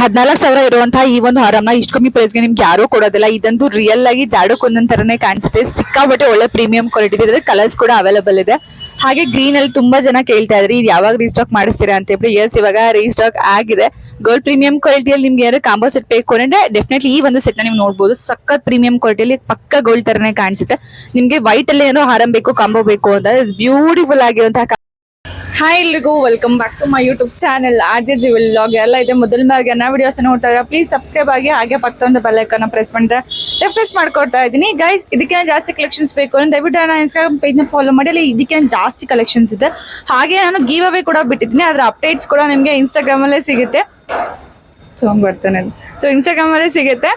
ಹದಿನಾಲ್ಕು ಸಾವಿರ ಇರುವಂತಹ ಈ ಒಂದು ಹಾರಮ್ನ ಇಷ್ಟು ಕಮ್ಮಿ ಪ್ರೈಸ್ಗೆ ನಿಮ್ಗೆ ಯಾರು ಕೊಡೋದಿಲ್ಲ. ಇದಂತೂ ರಿಯಲ್ ಆಗಿ ಜಾಡಕ್ಕೊಂದೊಂದ್ ತರನೇ ಕಾಣಿಸುತ್ತೆ. ಸಿಕ್ಕಾಬಟ್ಟೆ ಒಳ್ಳೆ ಪ್ರೀಮಿಯಂ ಕ್ವಾಲಿಟಿ ಇದೆ. ಕಲರ್ಸ್ ಕೂಡ ಅವೈಲೇಬಲ್ ಇದೆ. ಹಾಗೆ ಗ್ರೀನ್ ಅಲ್ಲಿ ತುಂಬಾ ಜನ ಕೇಳ್ತಾ ಇದ್ರಿ, ಇದು ಯಾವಾಗ ರೀಸ್ಟಾಕ್ ಮಾಡಿಸ್ತೀರಾ? ಅಂತ ಹೇಳಿ ಎಸ್ ಇವಾಗ ರೀಸ್ಟಾಕ್ ಆಗಿದೆ. ಗೋಲ್ಡ್ ಪ್ರೀಮಿಯಂ ಕ್ವಾಲಿಟಿಯಲ್ಲಿ ನಿಮ್ಗೆ ಯಾರು ಕಾಂಬೋ ಸೆಟ್ ಬೇಕು ಅಂದ್ರೆ ಡೆಫಿನೆಟ್ಲಿ ಈ ಒಂದು ಸೆಟ್ ನೀವು ನೋಡಬಹುದು ಸಖತ್ ಪ್ರೀಮಿಯಂ ಕ್ವಾಲಿಟಿಯಲ್ಲಿ ಪಕ್ಕ ಗೋಲ್ಡ್ ತರನೇ ಕಾಣಿಸುತ್ತೆ. ನಿಮ್ಗೆ ವೈಟ್ ಅಲ್ಲಿ ಏನೋ ಹಾರಂ ಬೇಕು ಕಾಂಬೋ ಬೇಕು ಅಂತ. ಬ್ಯೂಟಿಫುಲ್ ಆಗಿರುವಂತಹ ಹಾಯ್ ಎಲ್ರಿಗೂ welcome back to my YouTube channel Aadya jewel vlog ಎಲ್ಲ ಇದೆ. ಮೊದಲ ಬಾರಿಗೆ ಎಲ್ಲ ವಿಡಿಯೋಸ್ ನೋಡ್ತಾ ಇದ್ರೆ ಪ್ಲೀಸ್ ಸಬ್ಸ್ಕ್ರೈಬ್ ಆಗಿ ಹಾಗೆ ಪಕ್ಕದೊಂದು ಬೆಲ್ಲೈಕನ್ನ ಪ್ರೆಸ್ ಮಾಡಿದ್ರೆ ರಿಫ್ರೆಶ್ ಮಾಡ್ಕೊಡ್ತಾ ಇದ್ದೀನಿ. ಗೈಸ್ ಇದಕ್ಕೆ ಜಾಸ್ತಿ ಕಲೆಕ್ಷನ್ಸ್ ಬೇಕು ಅಂದ್ರೆ ದಯವಿಟ್ಟು ನಾನು ಇನ್ಸ್ಟಾಗ್ರಾಮ್ ಪೇಜ್ನ ಫಾಲೋ ಮಾಡಿ. ಅಲ್ಲಿ ಇದಕ್ಕೆ ಜಾಸ್ತಿ ಕಲೆಕ್ಷನ್ಸ್ ಇದೆ. ಹಾಗೆ ನಾನು ಗೀವ್ ಅವೇ ಕೂಡ ಬಿಟ್ಟಿದ್ದೀನಿ. ಅದರ ಅಪ್ಡೇಟ್ಸ್ ಕೂಡ ನಿಮಗೆ ಇನ್ಸ್ಟಾಗ್ರಾಮಲ್ಲೇ ಸಿಗುತ್ತೆ. ಸಾಂಗ್ ಬರ್ತಾನೆ ಸೊ ಇನ್ಸ್ಟಾಗ್ರಾಮಲ್ಲೇ ಸಿಗುತ್ತೆ.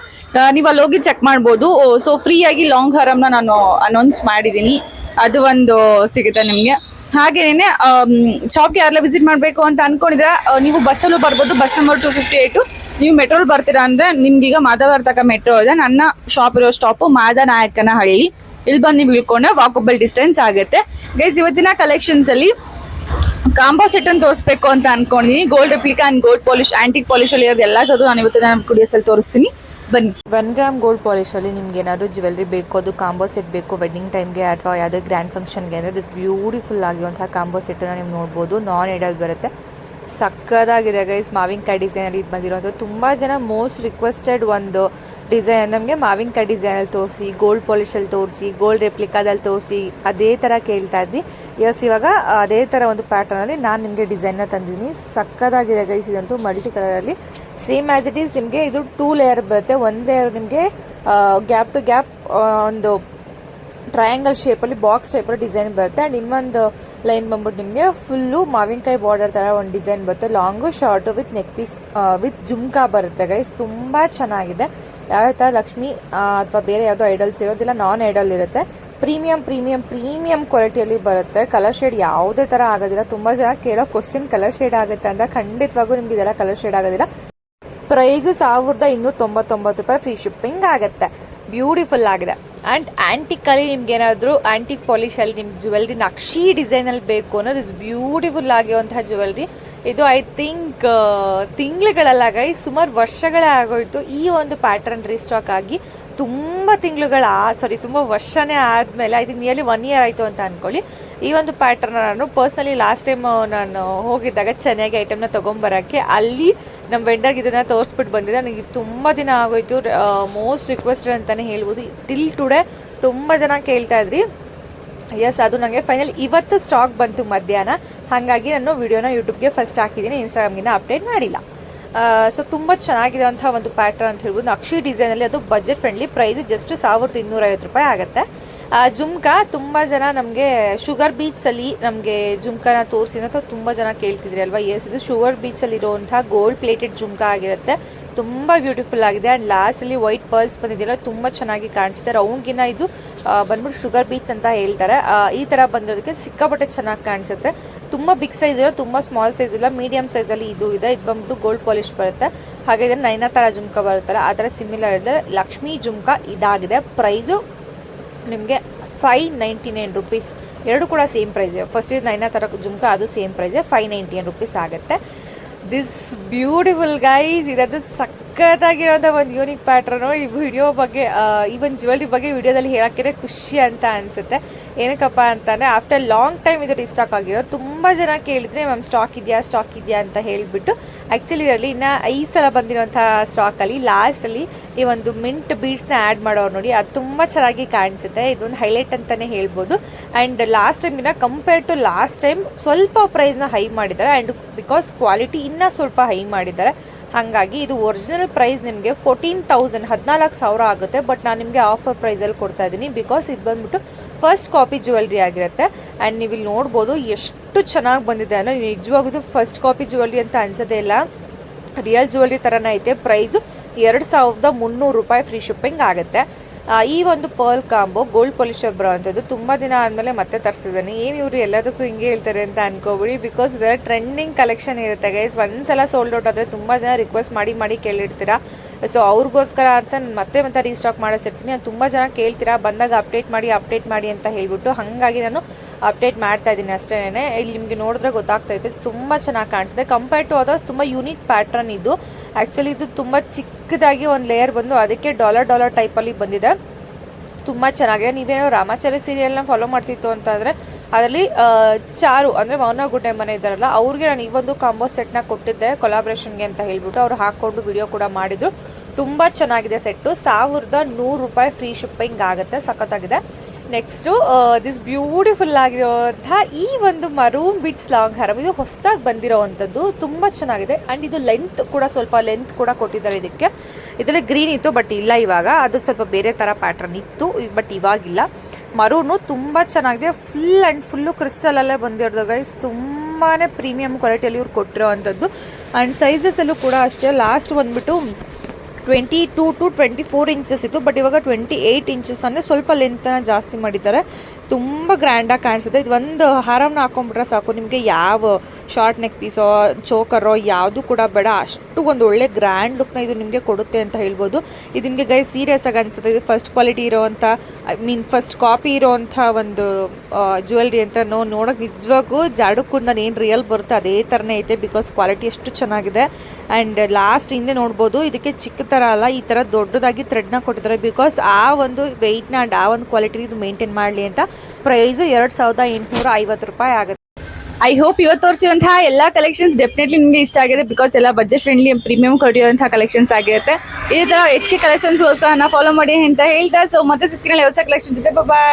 ನೀವು ಅಲ್ಲಿ ಹೋಗಿ ಚೆಕ್ ಮಾಡ್ಬೋದು. ಸೊ ಫ್ರೀಯಾಗಿ ಲಾಂಗ್ ಹರಮ್ನ ನಾನು ಅನೌನ್ಸ್ ಮಾಡಿದ್ದೀನಿ. ಅದು ಒಂದು ಸಿಗುತ್ತೆ ನಿಮಗೆ. ಹಾಗೇನೆ ಶಾಪ್ಗೆ ಯಾರೆಲ್ಲ ವಿಸಿಟ್ ಮಾಡಬೇಕು ಅಂತ ಅನ್ಕೊಂಡಿದ್ರೆ ನೀವು ಬಸ್ಸಲ್ಲೂ ಬರ್ಬೋದು. Bus number two fifty eight ನೀವು ಮೆಟ್ರೋಲ್ ಬರ್ತೀರಾ ಅಂದ್ರೆ, ನಿಮ್ಗೀಗ ಮಾಧವರ ತಕ ಮೆಟ್ರೋ ಇದೆ. ನನ್ನ ಶಾಪ್ ಇರೋ ಸ್ಟಾಪು ಮಾದ ನಾಯಕನಹಳ್ಳಿ. ಇಲ್ಲಿ ಬಂದು ನೀವು ಇಳ್ಕೊಂಡ್ರೆ ವಾಕಬಲ್ ಡಿಸ್ಟೆನ್ಸ್ ಆಗುತ್ತೆ. ಗೈಸ್ ಇವತ್ತಿನ ಕಲೆಕ್ಷನ್ಸ್ ಅಲ್ಲಿ ಕಾಂಬೋ ಸೆಟ್ ಅನ್ನು ತೋರಿಸ್ಬೇಕು ಅಂತ ಅನ್ಕೊಂಡಿದ್ದೀನಿ gold replica and gold polish antique polish ಅಲ್ಲಿ ಇರೋದು ಎಲ್ಲ ನಾನು ಇವತ್ತು ನಾನು ಕುಡಿಯೋಸಲ್ಲಿ ತೋರಿಸ್ತೀನಿ. ಬನ್ನಿ ಒನ್ ಗ್ರಾಮ್ ಗೋಲ್ಡ್ ಪಾಲಿಶಲ್ಲಿ ನಿಮ್ಗೆ ಏನಾದ್ರು ಜ್ಯುವೆಲ್ರಿ ಬೇಕು, ಅದು ಕಾಂಬೋ ಸೆಟ್ ಬೇಕು ವೆಡ್ಡಿಂಗ್ ಟೈಮ್ಗೆ ಅಥವಾ ಯಾವುದೇ ಗ್ರ್ಯಾಂಡ್ ಫಂಕ್ಷನ್ಗೆ ಅಂದರೆ ದಿಸ್ ಬ್ಯೂಟಿಫುಲ್ ಆಗಿರುವಂತಹ ಕಾಂಬೋ ಸೆಟ್ಟನ್ನು ನೀವು ನೋಡಬಹುದು ನಾನ್ ಎಡಲ್ ಬರುತ್ತೆ. ಸಕ್ಕದಾಗಿದೆ ಗೈಸ್ ಮಾವಿನಕಾಯಿ ಡಿಸೈನಲ್ಲಿ ಇದು ಬಂದಿರೋದು ತುಂಬ ಜನ ಮೋಸ್ಟ್ ರಿಕ್ವೆಸ್ಟೆಡ್ ಒಂದು ಡಿಸೈನ್ ನಮಗೆ ಮಾವಿನಕಾಯಿ ಡಿಸೈನಲ್ಲಿ ತೋರಿಸಿ ಗೋಲ್ಡ್ ಪಾಲಿಶಲ್ಲಿ ತೋರಿಸಿ ಗೋಲ್ಡ್ ರೆಪ್ಲಿಕಾದಲ್ಲಿ ತೋರಿಸಿ, ಅದೇ ಥರ ಕೇಳ್ತಾ ಇದ್ವಿ ಎಸ್ ಇವಾಗ ಅದೇ ಥರ ಒಂದು ಪ್ಯಾಟರ್ನಲ್ಲಿ ನಾನು ನಿಮಗೆ ಡಿಸೈನ್ನ ತಂದಿದ್ದೀನಿ. ಸಕ್ಕದಾಗಿದೆ ಗೈಸ್ ಇದಂತೂ ಮಲ್ಟಿ ಕಲರಲ್ಲಿ ಸೇಮ್ ಆ್ಯಸ್ ಇಟ್ ಈಸ್ ನಿಮಗೆ ಇದು ಟೂ ಲೇಯರ್ ಬರುತ್ತೆ. ಒಂದು ಲೇಯರ್ ನಿಮಗೆ ಗ್ಯಾಪ್ ಟು ಗ್ಯಾಪ್ ಒಂದು ಟ್ರಯಾಂಗಲ್ ಶೇಪಲ್ಲಿ ಬಾಕ್ಸ್ ಟೈಪಲ್ಲಿ ಡಿಸೈನ್ ಬರುತ್ತೆ. ಆ್ಯಂಡ್ ಇನ್ನೊಂದು ಲೈನ್ ಬಂದ್ಬಿಟ್ಟು ನಿಮಗೆ ಫುಲ್ಲು ಮಾವಿನಕಾಯಿ ಬಾರ್ಡರ್ ಥರ ಒಂದು ಡಿಸೈನ್ ಬರುತ್ತೆ. Long short with neck piece with jhumka ಬರುತ್ತೆ ಗೈಸ್ ತುಂಬ ಚೆನ್ನಾಗಿದೆ. ಯಾವ ಥರ ಲಕ್ಷ್ಮಿ ಅಥವಾ ಬೇರೆ ಯಾವುದೋ ಐಡಲ್ಸ್ ಇರೋದಿಲ್ಲ ನಾನ್ ಐಡಲ್ ಇರುತ್ತೆ. ಪ್ರೀಮಿಯಂ ಪ್ರೀಮಿಯಂ ಪ್ರೀಮಿಯಂ ಕ್ವಾಲಿಟಿಯಲ್ಲಿ ಬರುತ್ತೆ. ಕಲರ್ ಶೇಡ್ ಯಾವುದೇ ಥರ ಆಗೋದಿಲ್ಲ. ತುಂಬ ಜನ ಕೇಳೋ ಕ್ವಶನ್ ಕಲರ್ ಶೇಡ್ ಆಗುತ್ತೆ ಅಂತ ಖಂಡಿತವಾಗೂ ನಿಮ್ಗೆ ಇದೆಲ್ಲ ಕಲರ್ ಶೇಡ್ ಆಗೋದಿಲ್ಲ. ಪ್ರೈಸ್ ಸಾವಿರದ ಇನ್ನೂರ ತೊಂಬತ್ತೊಂಬತ್ತು ರೂಪಾಯಿ ಫ್ರೀ ಶಿಪ್ಪಿಂಗ್ ಆಗುತ್ತೆ. ಬ್ಯೂಟಿಫುಲ್ ಆಗಿದೆ. ಆ್ಯಂಡ್ ಆ್ಯಂಟಿಕಲ್ಲಿ ನಿಮ್ಗೆ ಏನಾದರೂ ಆ್ಯಂಟಿಕ್ ಪಾಲಿಶಲ್ಲಿ ನಿಮ್ಮ ಜ್ಯುವೆಲ್ರಿ ನಕ್ಷಿ ಡಿಸೈನಲ್ಲಿ ಬೇಕು ಅನ್ನೋದು ಇಸ್ ಬ್ಯೂಟಿಫುಲ್ ಆಗಿರುವಂತಹ ಜ್ಯುವೆಲ್ರಿ ಇದು ಐ ಥಿಂಕ್ ತಿಂಗಳುಗಳಲ್ಲಾಗ ಈ ಸುಮಾರು ವರ್ಷಗಳೇ ಆಗೋಯ್ತು ಈ ಒಂದು ಪ್ಯಾಟರ್ನ್ ರೀಸ್ಟಾಕ್ ಆಗಿ. ತುಂಬ ತಿಂಗಳುಗಳ ಸಾರಿ ತುಂಬ ವರ್ಷನೇ ಆದಮೇಲೆ I think nearly one year ಆಯಿತು ಅಂತ ಅಂದ್ಕೊಳ್ಳಿ ಈ ಒಂದು ಪ್ಯಾಟರ್ನ್ ನಾನು ಪರ್ಸ್ನಲಿ ಲಾಸ್ಟ್ ಟೈಮ್ ನಾನು ಹೋಗಿದ್ದಾಗ ಚೆನ್ನಾಗಿ ಐಟಮ್ನ ತೊಗೊಂಬರೋಕ್ಕೆ ಅಲ್ಲಿ ನಮ್ಮ ವೆಂಡರ್ಗೆ ಇದನ್ನು ತೋರಿಸ್ಬಿಟ್ಟು ಬಂದಿದೆ ನನಗೆ ತುಂಬ ದಿನ ಆಗೋಯ್ತು. ಮೋಸ್ಟ್ ರಿಕ್ವೆಸ್ಟೆಡ್ ಅಂತಲೇ ಹೇಳ್ಬೋದು. ಟಿಲ್ ಟುಡೇ ತುಂಬ ಜನ ಕೇಳ್ತಾ ಇದ್ರಿ. ಎಸ್ ಅದು ನನಗೆ ಫೈನಲ್ ಇವತ್ತು ಸ್ಟಾಕ್ ಬಂತು ಮಧ್ಯಾಹ್ನ. ಹಾಗಾಗಿ ನಾನು ವಿಡಿಯೋನ ಯೂಟ್ಯೂಬ್ಗೆ ಫಸ್ಟ್ ಹಾಕಿದ್ದೀನಿ. ಇನ್ಸ್ಟಾಗ್ರಾಮ್ಗಿನ ಅಪ್ಡೇಟ್ ಮಾಡಿಲ್ಲ. ಸೊ ತುಂಬ ಚೆನ್ನಾಗಿರುವಂಥ ಒಂದು ಪ್ಯಾಟರ್ನ್ ಅಂತ ಹೇಳ್ಬೋದು. ನಕ್ಷಿ ಡಿಸೈನಲ್ಲಿ ಅದು ಬಜೆಟ್ ಫ್ರೆಂಡ್ಲಿ ಪ್ರೈಸ್ ಜಸ್ಟ್ ಸಾವಿರದ ಇನ್ನೂರೈವತ್ತು ರೂಪಾಯಿ ಆಗುತ್ತೆ. ಜುಮ್ಕಾ ತುಂಬ ಜನ ನಮಗೆ ಶುಗರ್ ಬೀಚ್ಸಲ್ಲಿ ನಮಗೆ ಜುಮ್ಕಾನ ತೋರಿಸಿ ಅಂತ ತುಂಬ ಜನ ಕೇಳ್ತಿದ್ರಿ ಅಲ್ವಾ? ಎಸ್ ಇದು ಶುಗರ್ ಬೀಚಲ್ಲಿ ಇರುವಂತಹ ಗೋಲ್ಡ್ ಪ್ಲೇಟೆಡ್ ಜುಮ್ಕಾ ಆಗಿರುತ್ತೆ. ತುಂಬ ಬ್ಯೂಟಿಫುಲ್ ಆಗಿದೆ. ಆ್ಯಂಡ್ ಲಾಸ್ಟಲ್ಲಿ ವೈಟ್ ಪರ್ಲ್ಸ್ ಬಂದಿದೆಯಲ್ಲ ತುಂಬ ಚೆನ್ನಾಗಿ ಕಾಣಿಸುತ್ತೆ. ರೌಂಡ್ಗಿನ ಇದು ಬಂದ್ಬಿಟ್ಟು ಶುಗರ್ ಬೀಚ್ ಅಂತ ಹೇಳ್ತಾರೆ. ಈ ಥರ ಬಂದಿರೋದಕ್ಕೆ ಸಿಕ್ಕಾಪಟ್ಟೆ ಚೆನ್ನಾಗಿ ಕಾಣಿಸುತ್ತೆ. ತುಂಬ ಬಿಗ್ ಸೈಜ್ ಇಲ್ಲ, ತುಂಬ ಸ್ಮಾಲ್ ಸೈಜ್ ಇಲ್ಲ ಮೀಡಿಯಂ ಸೈಜಲ್ಲಿ ಇದು ಇದೆ. ಇದು ಬಂದ್ಬಿಟ್ಟು ಗೋಲ್ಡ್ ಪಾಲಿಶ್ ಬರುತ್ತೆ. ಹಾಗೆ ನೈನಾ ಥರ ಜುಮ್ಕಾ ಬರುತ್ತಲ್ಲ, ಆ ಥರ ಸಿಮಿಲರ್ ಇದೆ ಲಕ್ಷ್ಮೀ ಜುಮ್ಕಾ ಇದಾಗಿದೆ. ಪ್ರೈಸು ನಿಮಗೆ ಫೈವ್ ನೈಂಟಿ ನೈನ್ ರುಪೀಸ್ ಎರಡು ಕೂಡ ಸೇಮ್ ಪ್ರೈಸ್ ಫಸ್ಟ್ ಇದು ನೈನ ಥರ ಜುಮ್ಕಾ, ಅದು ಸೇಮ್ ಪ್ರೈಸೇ ಫೈವ್ ನೈಂಟಿ ನೈನ್ ರುಪೀಸ್ ಆಗುತ್ತೆ. ದಿಸ್ ಬ್ಯೂಟಿಫುಲ್ ಗೈಸ್ ಇದದು ಸಖತ್ತಾಗಿರೋಂಥ ಒಂದು ಯೂನಿಕ್ ಪ್ಯಾಟ್ರನು ಈ ವಿಡಿಯೋ ಬಗ್ಗೆ ಈವನ್ ಈ ಜ್ಯುವೆಲ್ರಿ ಬಗ್ಗೆ ವಿಡಿಯೋದಲ್ಲಿ ಹೇಳೋಕ್ಕೆ ಖುಷಿ ಅಂತ ಅನಿಸುತ್ತೆ. ಏನಕ್ಕಪ್ಪ ಅಂತಂದರೆ ಆಫ್ಟರ್ ಲಾಂಗ್ ಟೈಮ್ ಇದು ಡಿಸ್ಟಾಕ್ ಆಗಿರೋ, ತುಂಬ ಜನ ಕೇಳಿದ್ರೆ, ಮ್ಯಾಮ್ ಸ್ಟಾಕ್ ಇದೆಯಾ ಸ್ಟಾಕ್ ಇದೆಯಾ? ಅಂತ ಹೇಳಿಬಿಟ್ಟು ಆ್ಯಕ್ಚುಲಿ ಇದರಲ್ಲಿ ಇನ್ನು ಐದು ಸಲ ಬಂದಿರೋಂಥ ಸ್ಟಾಕಲ್ಲಿ ಲಾಸ್ಟಲ್ಲಿ ಈ ಒಂದು ಮಿಂಟ್ ಬೀಡ್ಸ್ನ ಆ್ಯಡ್ ಮಾಡೋರು ನೋಡಿ, ಅದು ತುಂಬ ಚೆನ್ನಾಗಿ ಕಾಣಿಸುತ್ತೆ. ಇದೊಂದು ಹೈಲೈಟ್ ಅಂತಲೇ ಹೇಳ್ಬೋದು. ಆ್ಯಂಡ್ ಲಾಸ್ಟ್ ಟೈಮಿನ ಕಂಪೇರ್ ಟು ಲಾಸ್ಟ್ ಟೈಮ್ ಸ್ವಲ್ಪ ಪ್ರೈಸ್ನ ಹೈ ಮಾಡಿದ್ದಾರೆ. ಆ್ಯಂಡ್ ಬಿಕಾಸ್ ಕ್ವಾಲಿಟಿ ಇನ್ನೂ ಸ್ವಲ್ಪ ಹೈ ಮಾಡಿದ್ದಾರೆ. ಹಾಗಾಗಿ ಇದು ಒರಿಜಿನಲ್ ಪ್ರೈಸ್ ನಿಮಗೆ ಫೋರ್ಟೀನ್ ತೌಸಂಡ್ ಹದಿನಾಲ್ಕು ಸಾವಿರ ಆಗುತ್ತೆ. ಬಟ್ ನಾನು ನಿಮಗೆ ಆಫರ್ ಪ್ರೈಸಲ್ಲಿ ಕೊಡ್ತಾ ಇದ್ದೀನಿ. ಬಿಕಾಸ್ ಇದು ಬಂದ್ಬಿಟ್ಟು ಫಸ್ಟ್ ಕಾಪಿ ಜ್ಯುವೆಲ್ರಿ ಆಗಿರುತ್ತೆ. ಆ್ಯಂಡ್ ನೀವು ಇಲ್ಲಿ ನೋಡ್ಬೋದು ಎಷ್ಟು ಚೆನ್ನಾಗಿ ಬಂದಿದೆ ಅಂದರೆ ನಿಜವಾಗೂ ಫಸ್ಟ್ ಕಾಪಿ ಜ್ಯುವೆಲ್ರಿ ಅಂತ ಅನ್ಸೋದೇ ಇಲ್ಲ. ರಿಯಲ್ ಜ್ಯುವೆಲ್ರಿ ಥರನೇ ಐತೆ. ಪ್ರೈಸು ಎರಡು ಸಾವಿರದ ಮುನ್ನೂರು ರೂಪಾಯಿ ಫ್ರೀ ಶಿಪ್ಪಿಂಗ್ ಆಗುತ್ತೆ. ಈ ಒಂದು ಪರ್ಲ್ ಕಾಂಬೋ ಗೋಲ್ಡ್ ಪಾಲಿಶರ್ ಬರೋವಂಥದ್ದು ತುಂಬ ದಿನ ಆದಮೇಲೆ ಮತ್ತೆ ತರಿಸಿದ್ದಾನೆ. ಏನು ಇವರು ಎಲ್ಲದಕ್ಕೂ ಹಿಂಗೆ ಹೇಳ್ತಾರೆ ಅಂತ ಅನ್ಕೋಬಿಡಿ. ಬಿಕಾಸ್ ಇದರ ಟ್ರೆಂಡಿಂಗ್ ಕಲೆಕ್ಷನ್ ಇರುತ್ತೆ ಗೈಸ್ ಒಂದ್ಸಲ ಸೋಲ್ಡ್ ಔಟ್ ಆದರೆ ತುಂಬ ಜನ ರಿಕ್ವೆಸ್ಟ್ ಮಾಡಿ ಮಾಡಿ ಕೇಳಿರ್ತೀರಾ? ಸೊ ಅವ್ರಿಗೋಸ್ಕರ ಅಂತ ಮತ್ತೆ ಮತ್ತೆ ರೀಸ್ಟಾಕ್ ಮಾಡಿಸಿರ್ತೀನಿ. ನಾನು ತುಂಬ ಜನ ಕೇಳ್ತೀರಾ? ಬಂದಾಗ ಅಪ್ಡೇಟ್ ಮಾಡಿ ಅಪ್ಡೇಟ್ ಮಾಡಿ ಅಂತ ಹೇಳ್ಬಿಟ್ಟು ಹಾಗಾಗಿ ನಾನು ಅಪ್ಡೇಟ್ ಮಾಡ್ತಾ ಇದ್ದೀನಿ ಅಷ್ಟೇನೆ. ಇಲ್ಲಿ ನಿಮಗೆ ನೋಡಿದ್ರೆ ಗೊತ್ತಾಗ್ತಾ ಇದೆ ತುಂಬ ಚೆನ್ನಾಗಿ ಕಾಣಿಸುತ್ತೆ ಕಂಪೇರ್ ಟು ಅದರ್ಸ್ ತುಂಬ ಯೂನಿಕ್ ಪ್ಯಾಟ್ರನ್ ಇದು. ಆ್ಯಕ್ಚುಲಿ ಇದು ತುಂಬ ಚಿಕ್ಕದಾಗಿ ಒಂದು ಲೇಯರ್ ಬಂದು ಅದಕ್ಕೆ ಡಾಲರ್ ಡಾಲರ್ ಟೈಪಲ್ಲಿ ಬಂದಿದೆ. ತುಂಬ ಚೆನ್ನಾಗಿದೆ. ನೀವೇನೋ ರಾಮಾಚಾರಿ ಸೀರಿಯಲ್ನ ಫಾಲೋ ಮಾಡ್ತಿತ್ತು ಅಂತಂದರೆ, ಅದರಲ್ಲಿ ಚಾರು, ಅಂದರೆ ಮೌನಗುಡ್ಡೆ ಮನೆ ಇದ್ದಾರಲ್ಲ, ಅವ್ರಿಗೆ ನಾನು ಈ ಒಂದು ಕಾಂಬೋ ಸೆಟ್ನ ಕೊಟ್ಟಿದ್ದೆ ಕೊಲಾಬ್ರೇಷನ್ಗೆ ಅಂತ ಹೇಳ್ಬಿಟ್ಟು ಅವ್ರು ಹಾಕ್ಕೊಂಡು ವಿಡಿಯೋ ಕೂಡ ಮಾಡಿದ್ರು. ತುಂಬ ಚೆನ್ನಾಗಿದೆ ಸೆಟ್ಟು ಸಾವಿರದ ನೂರು ರೂಪಾಯಿ ಫ್ರೀ ಶಿಪ್ಪಿಂಗ್ ಆಗುತ್ತೆ, ಸಖತ್ತಾಗಿದೆ. ನೆಕ್ಸ್ಟು ದಿಸ್ ಬ್ಯೂಟಿಫುಲ್ ಆಗಿರುವಂತಹ ಈ ಒಂದು ಮರೂನ್ ಬೀಟ್ಸ್ ಲಾಂಗ್ ಹಾರಮ್ ಇದು ಹೊಸದಾಗಿ ಬಂದಿರೋವಂಥದ್ದು. ತುಂಬ ಚೆನ್ನಾಗಿದೆ. ಆ್ಯಂಡ್ ಇದು ಲೆಂತ್ ಕೂಡ ಸ್ವಲ್ಪ ಲೆಂತ್ ಕೂಡ ಕೊಟ್ಟಿದ್ದಾರೆ ಇದಕ್ಕೆ. ಇದರಲ್ಲಿ ಗ್ರೀನ್ ಇತ್ತು ಬಟ್ ಇಲ್ಲ ಇವಾಗ. ಅದು ಸ್ವಲ್ಪ ಬೇರೆ ಥರ ಪ್ಯಾಟ್ರನ್ ಇತ್ತು ಬಟ್ ಇವಾಗಿಲ್ಲ. ಮರೂನು ತುಂಬ ಚೆನ್ನಾಗಿದೆ. ಫುಲ್ ಆ್ಯಂಡ್ ಫುಲ್ಲು ಕ್ರಿಸ್ಟಲಲ್ಲೇ ಬಂದಿರೋದು ಗೈಸ್ ತುಂಬಾ ಪ್ರೀಮಿಯಂ ಕ್ವಾಲಿಟಿಯಲ್ಲಿ ಇವ್ರು ಕೊಟ್ಟಿರೋವಂಥದ್ದು. ಆ್ಯಂಡ್ ಸೈಜಸಲ್ಲೂ ಕೂಡ ಅಷ್ಟೇ. ಲಾಸ್ಟ್ ಬಂದ್ಬಿಟ್ಟು twenty two two twenty four inches ಇತ್ತು, ಬಟ್ ಇವಾಗ ಟ್ವೆಂಟಿ ಏಯ್ಟ್ ಇಂಚಸ್ ಅಂದರೆ ಸ್ವಲ್ಪ ಲೆಂತನ ಜಾಸ್ತಿ ಮಾಡಿದ್ದಾರೆ. ತುಂಬ ಗ್ರ್ಯಾಂಡಾಗಿ ಕಾಣಿಸುತ್ತೆ. ಇದು ಒಂದು ಹಾರಮ್ನ ಹಾಕೊಂಡ್ಬಿಟ್ರೆ ಸಾಕು. ನಿಮಗೆ ಯಾವ ಶಾರ್ಟ್ ನೆಕ್ ಪೀಸೋ ಚೋಕರೋ ಯಾವುದು ಕೂಡ ಬೇಡ. ಅಷ್ಟು ಒಂದು ಒಳ್ಳೆ ಗ್ರ್ಯಾಂಡ್ ಲುಕ್ನ ಇದು ನಿಮಗೆ ಕೊಡುತ್ತೆ ಅಂತ ಹೇಳ್ಬೋದು. ಇದು ನಿಮಗೆ ಗೈ ಸೀರಿಯಸ್ ಆಗಿ ಅನಿಸುತ್ತೆ. ಇದು ಫಸ್ಟ್ ಕ್ವಾಲಿಟಿ ಇರೋವಂಥ ಐ ಮೀನ್ ಫಸ್ಟ್ ಕಾಪಿ ಇರೋವಂಥ ಒಂದು ಜ್ಯುವೆಲ್ರಿ ಅಂತ ನೋ, ನೋಡೋಕೆ ನಿಜವಾಗೂ ನಾನು ಏನು ರಿಯಲ್ ಬರುತ್ತೆ ಅದೇ ಥರನೇ ಐತೆ ಬಿಕಾಸ್ ಕ್ವಾಲಿಟಿ ಎಷ್ಟು ಚೆನ್ನಾಗಿದೆ. ಆ್ಯಂಡ್ ಲಾಸ್ಟ್ ಹಿಂದೆ ನೋಡ್ಬೋದು, ಇದಕ್ಕೆ ಚಿಕ್ಕ ಥರ ಅಲ್ಲ, ಈ ಥರ ದೊಡ್ಡದಾಗಿ ಥ್ರೆಡ್ನ ಕೊಟ್ಟಿದ್ದಾರೆ. ಬಿಕಾಸ್ ಆ ಒಂದು ವೆಯ್ಟ್ನ ಆ್ಯಂಡ್ ಆ ಒಂದು ಕ್ವಾಲಿಟಿ ಇದು ಮೇಂಟೈನ್ ಮಾಡಲಿ ಅಂತ ಪ್ರೈಸು ಎರಡು ಸಾವಿರದ ಎಂಟುನೂರ ಐವತ್ತು ರೂಪಾಯಿ ಆಗುತ್ತೆ. ಐ ಹೋಪ್ ಇವತ್ತು ತೋರಿಸಿರುವಂತಹ ಎಲ್ಲ ಕಲೆಕ್ಷನ್ಸ್ ಡೆಫಿನೆಟ್ಲಿ ನಿಮಗೆ ಇಷ್ಟ ಆಗಿದೆ ಬಿಕಾಸ್ ಎಲ್ಲ ಬಜೆಟ್ ಫ್ರೆಂಡ್ಲಿ ಪ್ರೀಮಿಯಂ ಕೊಟ್ಟಿರುವಂತಹ ಕಲೆಕ್ಷನ್ಸ್ ಆಗಿರುತ್ತೆ. ಇದೇ ತರ ಕಲೆಕ್ಷನ್ಸ್ ಗೋಸ್ಕರ ಫಾಲೋ ಮಾಡಿ ಅಂತ ಹೇಳ್ತಾ ಸೊ ಮತ್ತೆ ಸಿಕ್ಕಿರಲ್ಲ ಹೊಸ ಕಲೆಕ್ಷನ್ ಜೊತೆ ಬಾಯ್